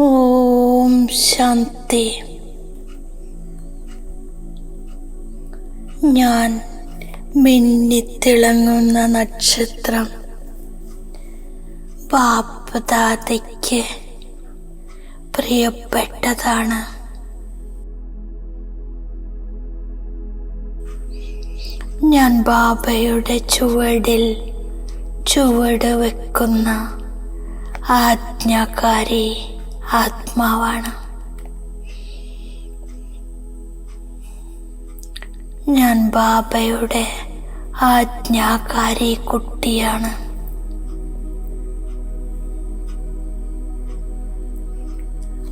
ഓം ശാന്തി. ഞാൻ മിന്നിത്തിളങ്ങുന്ന നക്ഷത്രം ബാപ്പദാതയ്ക്ക് പ്രിയപ്പെട്ടതാണ്. ഞാൻ ബാബയുടെ ചുവടിൽ ചുവട് വെക്കുന്ന ആജ്ഞാകാരി. ആത്മാവാണ്. ഞാൻ ബാബയുടെ ആജ്ഞാകാരി കുട്ടിയാണ്.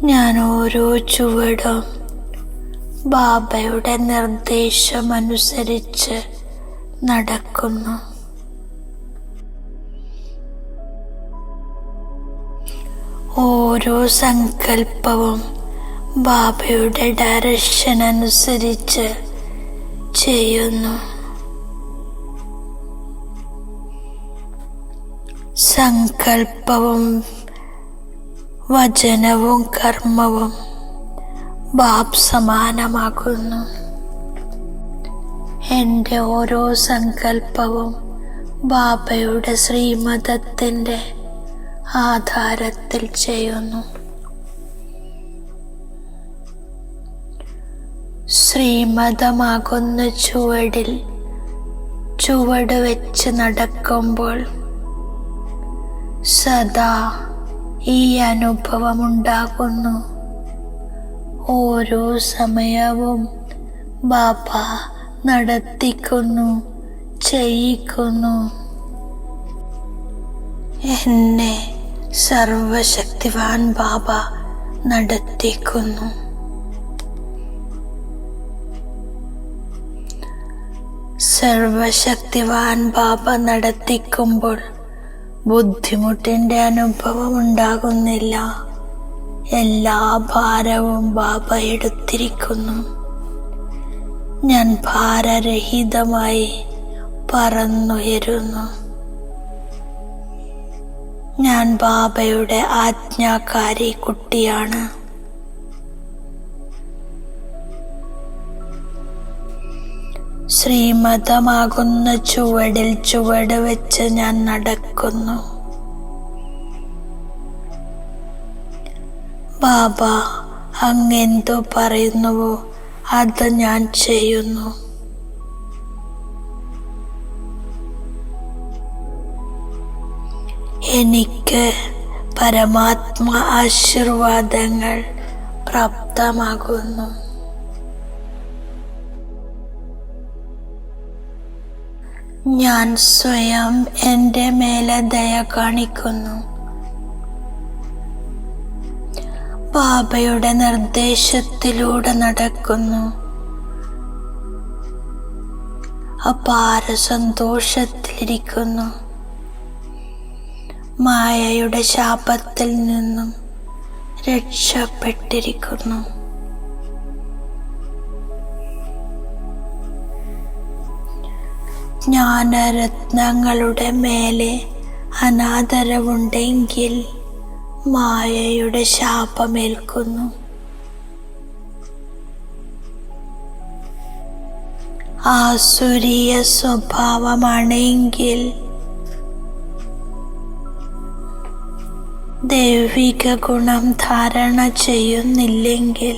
ഞാൻ ഓരോ ചുവടും ബാബയുടെ നിർദ്ദേശമനുസരിച്ച് നടക്കുന്നു. ഓരോ സങ്കല്പവും ബാബയുടെ ഡയറക്ഷൻ അനുസരിച്ച് ചെയ്യുന്നു. സങ്കല്പവും വചനവും കർമ്മവും ബാബ് സമാനമാകുന്നു. എന്റെ ഓരോ സങ്കല്പവും ബാബയുടെ ശ്രീമതത്തിന്റെ ആധാരത്തിൽ ചെയ്യുന്നു. ശ്രീമതമാകുന്ന ചുവടിൽ ചുവട് വെച്ച് നടക്കുമ്പോൾ സദാ ഈ അനുഭവമുണ്ടാകുന്നു. ഓരോ സമയവും ബാബ നടത്തിക്കുന്നു ചെയ്യിക്കുന്നു. എന്നെ സർവശക്തിവാൻ ബാബ നടത്തിക്കുന്നു. സർവശക്തിവാൻ ബാബ നടത്തിക്കുമ്പോൾ ബുദ്ധിമുട്ടിന്റെ അനുഭവം ഉണ്ടാകുന്നില്ല എല്ലാ ഭാരവും ബാബ എടുത്തിരിക്കുന്നു. ഞാൻ ഭാരരഹിതമായി പറന്നുയരുന്നു. ഞാൻ ബാബയുടെ ആജ്ഞാകാരി കുട്ടിയാണ്. ശ്രീമതമാകുന്ന ചുവടിൽ ചുവട് വെച്ച് ഞാൻ നടക്കുന്നു. ബാബ അങ്ങെന്തു പറയുന്നുവോ? അത് ഞാൻ ചെയ്യുന്നു. എനിക്ക് പരമാത്മ ആശീർവാദങ്ങൾ പ്രാപ്തമാകുന്നു. ഞാൻ സ്വയം എന്റെ മേലെ ദയ കാണിക്കുന്നു. ബാബയുടെ നിർദ്ദേശത്തിലൂടെ നടക്കുന്നു. അപാര സന്തോഷത്തിലിരിക്കുന്നു. മായയുടെ ശാപത്തിൽ നിന്നും രക്ഷപ്പെട്ടിരിക്കുന്നു. ജ്ഞാനരത്നങ്ങളുടെ മേലെ അനാദരവുണ്ടെങ്കിൽ മായയുടെ ശാപമേൽക്കുന്നു. ആസുരീയ സ്വഭാവമാണെങ്കിൽ ദൈവിക ഗുണം ധാരണ ചെയ്യുന്നില്ലെങ്കിൽ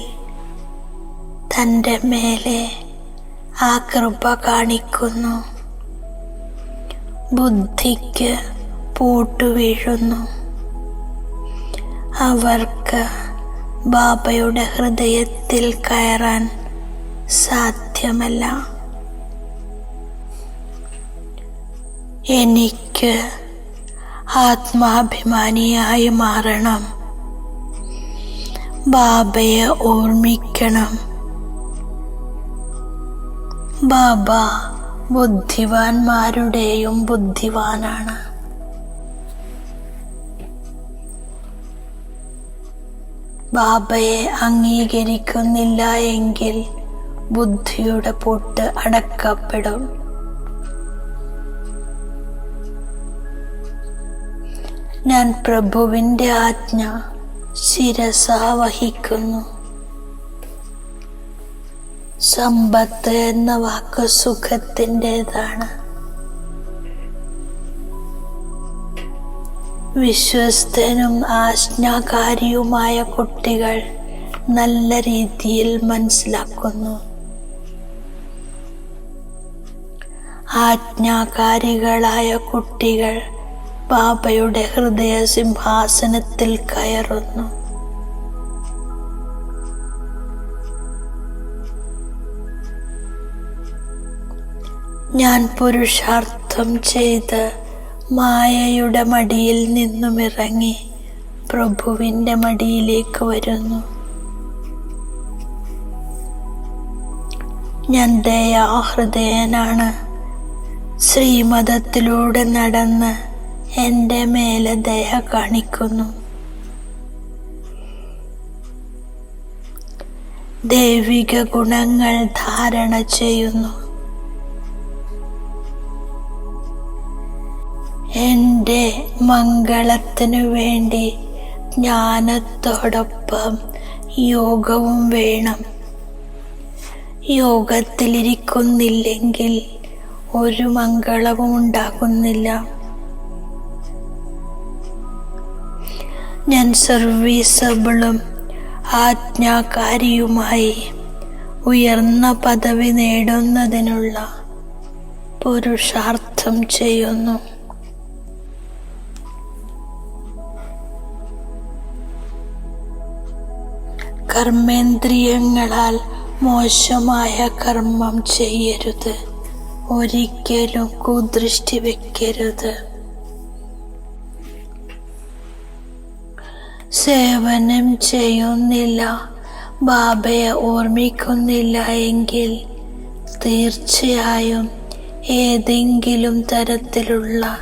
തന്റെ മേലെ ആ കൃപ കാണിക്കുന്നു. ബുദ്ധിക്ക് പൂട്ടുവീഴുന്നു അവർക്ക് ബാബയുടെ ഹൃദയത്തിൽ കയറാൻ സാധ്യമല്ല. എനിക്ക് ആത്മാഭിമാനിയായി മാറണം. ബാബയെ ഓർമ്മിക്കണം. ബാബ ബുദ്ധിവാന്മാരുടെയും ബുദ്ധിവാനാണ് ബാബയെ അംഗീകരിക്കുന്നില്ല എങ്കിൽ ബുദ്ധിയുടെ പൊട്ട് അടക്കപ്പെടും. ഞാൻ പ്രഭുവിന്റെ ആജ്ഞ ശിരസ വഹിക്കുന്നു സമ്പത്ത് എന്ന വാക്ക് സുഖത്തിന്റെതാണ്. വിശ്വസ്തനും ആജ്ഞാകാരിയുമായ കുട്ടികൾ നല്ല രീതിയിൽ മനസ്സിലാക്കുന്നു. ആജ്ഞാകാരികളായ കുട്ടികൾ ബാബയുടെ ഹൃദയ സിംഹാസനത്തിൽ കയറുന്നു. ഞാൻ പുരുഷാർത്ഥം ചെയ്ത് മായയുടെ മടിയിൽ നിന്നും ഇറങ്ങി പ്രഭുവിന്റെ മടിയിലേക്ക് വരുന്നു. ഞാൻ ദയാഹൃദയനാണ്. ശ്രീമതത്തിലൂടെ നടന്ന് എന്റെ മേലെ ദയ കാണിക്കുന്നു. ദൈവിക ഗുണങ്ങൾ ധാരണ ചെയ്യുന്നു. എന്റെ മംഗളത്തിനു വേണ്ടി ജ്ഞാനത്തോടൊപ്പം യോഗവും വേണം. യോഗത്തിലിരിക്കുന്നില്ലെങ്കിൽ ഒരു മംഗളവും ഉണ്ടാകുന്നില്ല ഞാൻ സർവീസബിളും ആജ്ഞാകാരിയുമായി ഉയർന്ന പദവി നേടുന്നതിനുള്ള പുരുഷാർത്ഥം ചെയ്യുന്നു. കർമ്മേന്ദ്രിയങ്ങളാൽ മോശമായ കർമ്മം ചെയ്യരുത്. ഒരിക്കലും കുദൃഷ്ടി വെക്കരുത്. സേവനം ചെയ്യുന്നില്ല. ബാബയെ ഓർമ്മിക്കുന്നില്ല എങ്കിൽ തീർച്ചയായും ഏതെങ്കിലും തരത്തിലുള്ള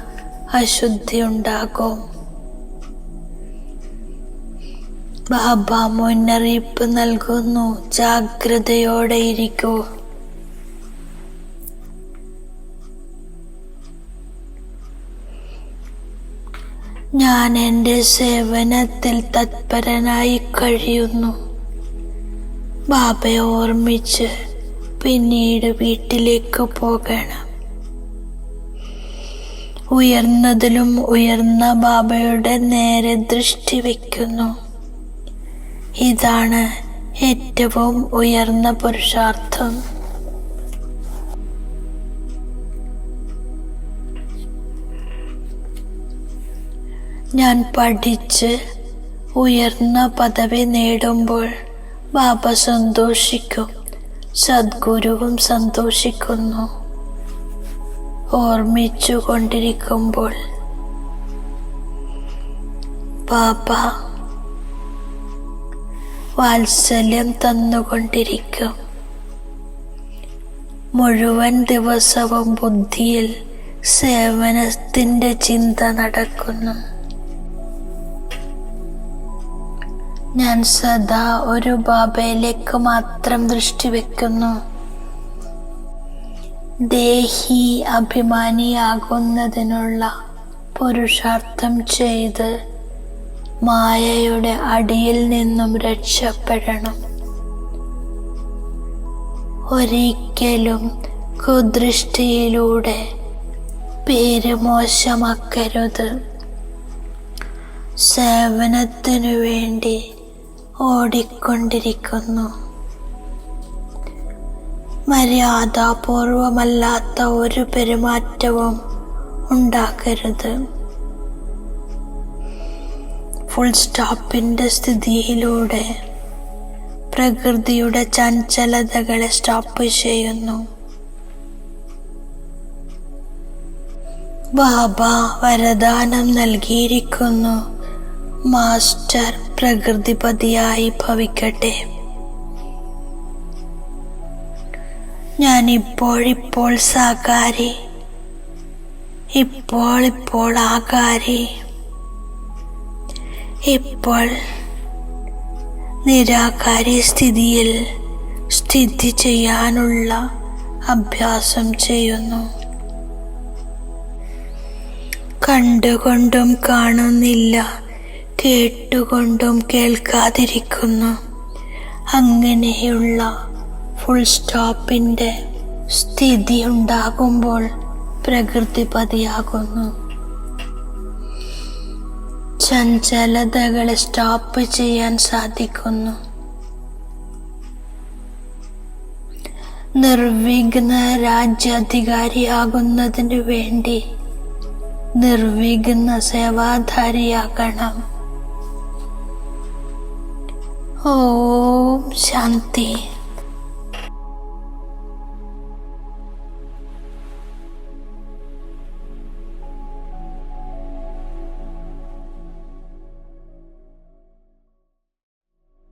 അശുദ്ധി ഉണ്ടാകും. ബാബ മുന്നറിയിപ്പ് നൽകുന്നു. ജാഗ്രതയോടെ ഇരിക്കൂ. ഞാൻ എന്റെ സേവനത്തിൽ തത്പരനായി കഴിയുന്നു. ബാബയെ ഓർമ്മിച്ച് പിന്നീട് വീട്ടിലേക്ക് പോകണം. ഉയർന്നതിലും ഉയർന്ന ബാബയുടെ നേരെ ദൃഷ്ടി വയ്ക്കുന്നു. ഇതാണ് ഏറ്റവും ഉയർന്ന പുരുഷാർത്ഥം. ഞാൻ പഠിച്ച് ഉയർന്ന പദവി നേടുമ്പോൾ ബാബ സന്തോഷിക്കും. സദ്ഗുരുവും സന്തോഷിക്കുന്നു. ഓർമ്മിച്ചു കൊണ്ടിരിക്കുമ്പോൾ ബാബ വാത്സല്യം തന്നുകൊണ്ടിരിക്കും. മുഴുവൻ ദിവസവും ബുദ്ധിയിൽ സേവനത്തിന്റെ ചിന്ത നടക്കുന്നു. ഞാൻ സദാ ഒരു ബാബയിലേക്ക് മാത്രം ദൃഷ്ടി വെക്കുന്നു ദേഹി അഭിമാനിയാകുന്നതിനുള്ള പുരുഷാർത്ഥം ചെയ്ത് മായയുടെ അടിയിൽ നിന്നും രക്ഷപ്പെടണം. ഒരിക്കലും കുദൃഷ്ടിയിലൂടെ പേര് മോശമാക്കരുത്. സേവനത്തിനു വേണ്ടി ഓടിക്കൊണ്ടിരിക്കുന്നു. മര്യാദാപൂർവമല്ലാത്ത ഒരു പെരുമാറ്റവും ഉണ്ടാക്കരുത്. ഫുൾ സ്റ്റോപ്പിന്റെ സ്ഥിതിയിലൂടെ പ്രകൃതിയുടെ ചഞ്ചലതകളെ സ്റ്റോപ്പ് ചെയ്യുന്നു. ബാബ വരദാനം നൽകിയിരിക്കുന്നു. മാസ്റ്റർ പ്രകൃതിപതിയായി ഭവിക്കട്ടെ. ഞാൻ ഇപ്പോഴിപ്പോൾ സാകാരി. ഇപ്പോൾ ഇപ്പോൾ ആകാരി. ഇപ്പോൾ നിരാകാരി സ്ഥിതിയിൽ സ്ഥിതി ചെയ്യാനുള്ള അഭ്യാസം ചെയ്യുന്നു. കണ്ടുകൊണ്ടും കാണുന്നില്ല. കേട്ടുകൊണ്ടും കേൾക്കാതിരിക്കുന്നു. അങ്ങനെയുള്ള ഫുൾ സ്റ്റോപ്പിന്റെ സ്ഥിതി ഉണ്ടാകുമ്പോൾ പ്രകൃതി പതിയാകുന്നു. ചഞ്ചലതകളെ സ്റ്റോപ്പ് ചെയ്യാൻ സാധിക്കുന്നു. നിർവിഘ്ന രാജ്യാധികാരിയാകുന്നതിനു വേണ്ടി നിർവിഘ്ന സേവാധാരിയാകണം. ഓം ശാന്തി